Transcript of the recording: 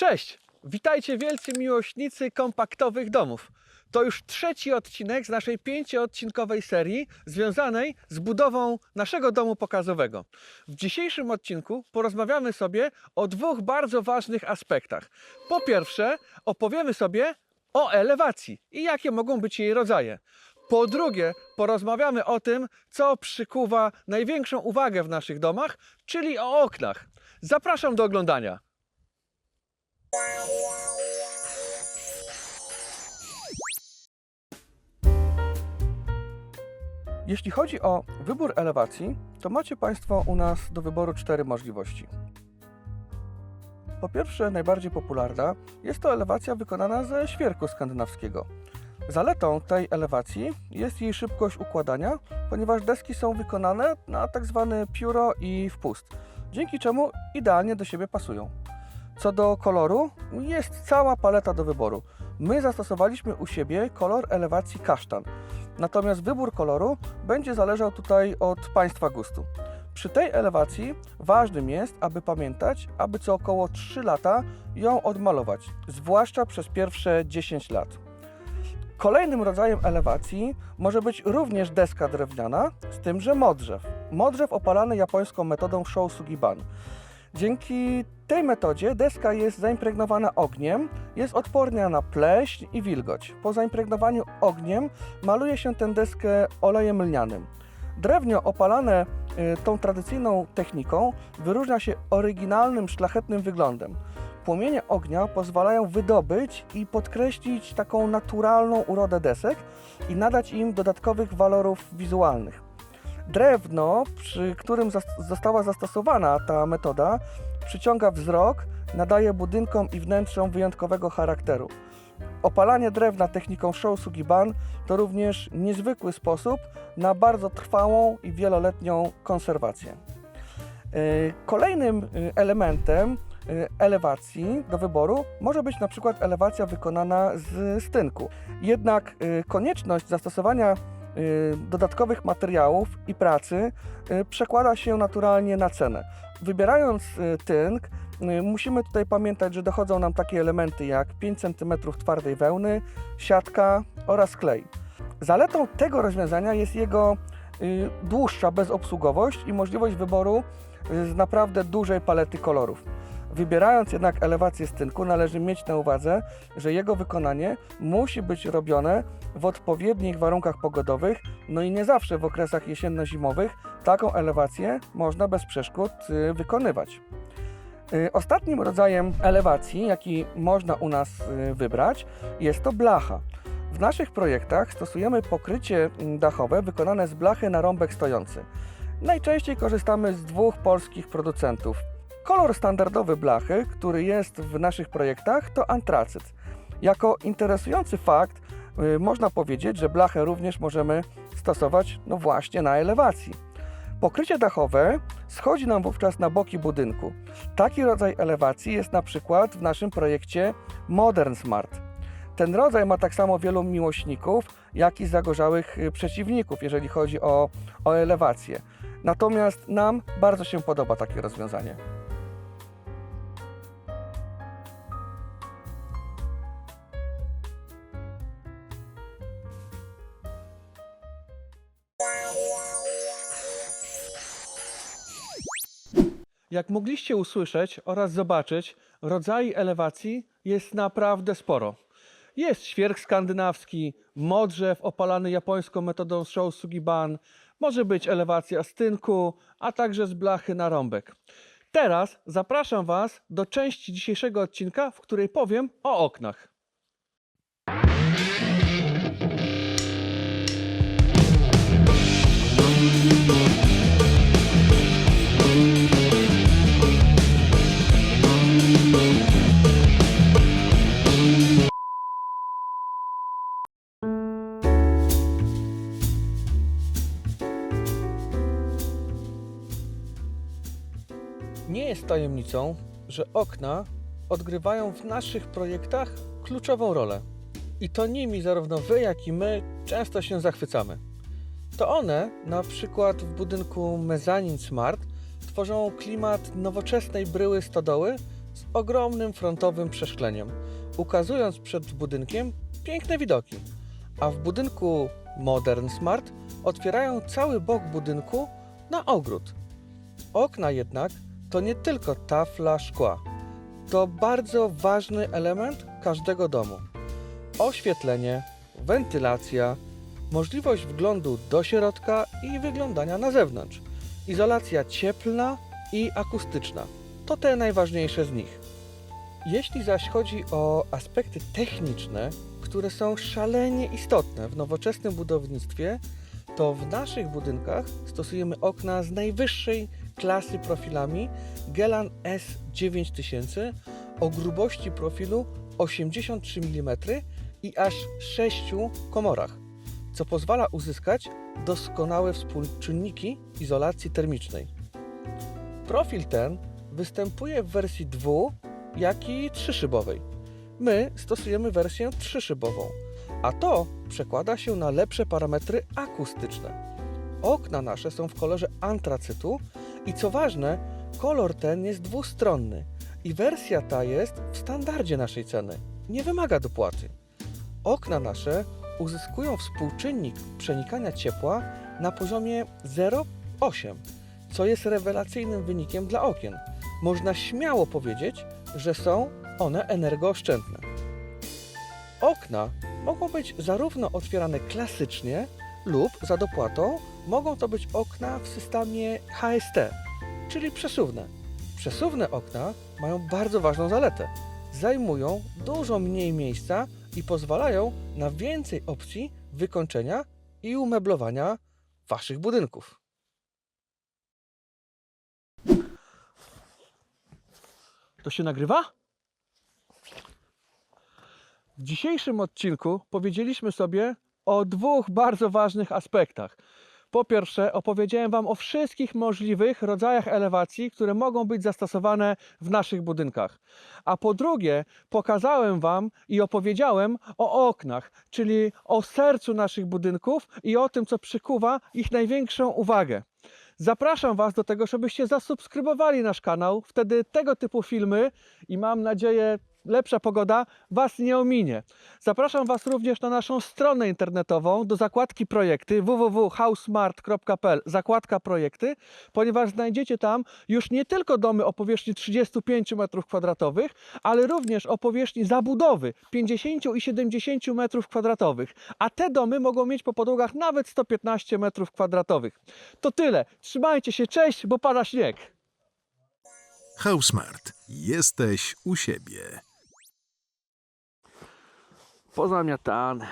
Cześć! Witajcie wielcy miłośnicy kompaktowych domów. To już trzeci odcinek z naszej pięcioodcinkowej serii związanej z budową naszego domu pokazowego. W dzisiejszym odcinku porozmawiamy sobie o dwóch bardzo ważnych aspektach. Po pierwsze, opowiemy sobie o elewacji i jakie mogą być jej rodzaje. Po drugie, porozmawiamy o tym, co przykuwa największą uwagę w naszych domach, czyli o oknach. Zapraszam do oglądania. Jeśli chodzi o wybór elewacji, to macie Państwo u nas do wyboru cztery możliwości. Po pierwsze, najbardziej popularna jest to elewacja wykonana ze świerku skandynawskiego. Zaletą tej elewacji jest jej szybkość układania, ponieważ deski są wykonane na tak zwany pióro i wpust, dzięki czemu idealnie do siebie pasują. Co do koloru, jest cała paleta do wyboru. My zastosowaliśmy u siebie kolor elewacji kasztan. Natomiast wybór koloru będzie zależał tutaj od Państwa gustu. Przy tej elewacji ważnym jest, aby pamiętać, aby co około 3 lata ją odmalować, zwłaszcza przez pierwsze 10 lat. Kolejnym rodzajem elewacji może być również deska drewniana, z tym że modrzew. Modrzew opalany japońską metodą Shousugiban. Dzięki tej metodzie deska jest zaimpregnowana ogniem, jest odporna na pleśń i wilgoć. Po zaimpregnowaniu ogniem maluje się tę deskę olejem lnianym. Drewno opalane y, tą tradycyjną techniką wyróżnia się oryginalnym, szlachetnym wyglądem. Płomienie ognia pozwalają wydobyć i podkreślić taką naturalną urodę desek i nadać im dodatkowych walorów wizualnych. Drewno, przy którym została zastosowana ta metoda, przyciąga wzrok, nadaje budynkom i wnętrzom wyjątkowego charakteru. Opalanie drewna techniką Shousugiban to również niezwykły sposób na bardzo trwałą i wieloletnią konserwację. Yy, Kolejnym yy, elementem yy, elewacji do wyboru może być na przykład elewacja wykonana z stynku. Jednak konieczność zastosowania dodatkowych materiałów i pracy y, przekłada się naturalnie na cenę. Wybierając y, tynk, y, musimy tutaj pamiętać, że dochodzą nam takie elementy jak 5 cm twardej wełny, siatka oraz klej. Zaletą tego rozwiązania jest jego y, dłuższa bezobsługowość i możliwość wyboru y, z naprawdę dużej palety kolorów. Wybierając jednak elewację z tynku, należy mieć na uwadze, że jego wykonanie musi być robione w odpowiednich warunkach pogodowych, no i nie zawsze w okresach jesienno-zimowych taką elewację można bez przeszkód y, wykonywać. Y, Ostatnim rodzajem elewacji, jaki można u nas y, wybrać, jest to blacha. W naszych projektach stosujemy pokrycie mm, dachowe wykonane z blachy na rąbek stojący. Najczęściej korzystamy z dwóch polskich producentów. Kolor standardowy blachy, który jest w naszych projektach, to antracyt. Jako interesujący fakt y, można powiedzieć, że blachę również możemy stosować no właśnie na elewacji. Pokrycie dachowe schodzi nam wówczas na boki budynku. Taki rodzaj elewacji jest na przykład w naszym projekcie Modern Smart. Ten rodzaj ma tak samo wielu miłośników, jak i zagorzałych y, przeciwników, jeżeli chodzi o, o elewację. Natomiast nam bardzo się podoba takie rozwiązanie. Jak mogliście usłyszeć oraz zobaczyć, rodzajów elewacji jest naprawdę sporo. Jest świerk skandynawski, modrzew opalany japońską metodą Shousugiban, może być elewacja z tynku, a także z blachy na rąbek. Teraz zapraszam Was do części dzisiejszego odcinka, w której powiem o oknach. Nie jest tajemnicą, że okna odgrywają w naszych projektach kluczową rolę. I to nimi zarówno wy, jak i my często się zachwycamy. To one, na przykład w budynku Mezanin Smart, tworzą klimat nowoczesnej bryły stodoły z ogromnym frontowym przeszkleniem, ukazując przed budynkiem piękne widoki. A w budynku Modern Smart otwierają cały bok budynku na ogród. Okna jednak to nie tylko tafla szkła. To bardzo ważny element każdego domu. Oświetlenie, wentylacja, możliwość wglądu do środka i wyglądania na zewnątrz, izolacja cieplna i akustyczna. To te najważniejsze z nich. Jeśli zaś chodzi o aspekty techniczne, które są szalenie istotne w nowoczesnym budownictwie, to w naszych budynkach stosujemy okna z najwyższej klasy profilami Gelan S9000 o grubości profilu 83 mm i aż 6 komorach, co pozwala uzyskać doskonałe współczynniki izolacji termicznej. Profil ten występuje w wersji dwu, jak i trzyszybowej. My stosujemy wersję trzyszybową, a to przekłada się na lepsze parametry akustyczne. Okna nasze są w kolorze antracytu i co ważne, kolor ten jest dwustronny i wersja ta jest w standardzie naszej ceny. Nie wymaga dopłaty. Okna nasze uzyskują współczynnik przenikania ciepła na poziomie 0,8, co jest rewelacyjnym wynikiem dla okien. Można śmiało powiedzieć, że są one energooszczędne. Okna mogą być zarówno otwierane klasycznie lub za dopłatą mogą to być okna w systemie HST, czyli przesuwne. Przesuwne okna mają bardzo ważną zaletę. Zajmują dużo mniej miejsca i pozwalają na więcej opcji wykończenia i umeblowania waszych budynków. To się nagrywa? W dzisiejszym odcinku powiedzieliśmy sobie o dwóch bardzo ważnych aspektach. Po pierwsze, opowiedziałem Wam o wszystkich możliwych rodzajach elewacji, które mogą być zastosowane w naszych budynkach. A po drugie, pokazałem Wam i opowiedziałem o oknach, czyli o sercu naszych budynków i o tym, co przykuwa ich największą uwagę. Zapraszam Was do tego, żebyście zasubskrybowali nasz kanał. Wtedy tego typu filmy i mam nadzieję lepsza pogoda Was nie ominie. Zapraszam Was również na naszą stronę internetową do zakładki projekty www.housemart.pl zakładka projekty, ponieważ znajdziecie tam już nie tylko domy o powierzchni 35 m2, ale również o powierzchni zabudowy 50 i 70 m2, a te domy mogą mieć po podłogach nawet 115 m2. To tyle. Trzymajcie się, cześć, bo pada śnieg. Housemart. Jesteś u siebie. Pozamiatane.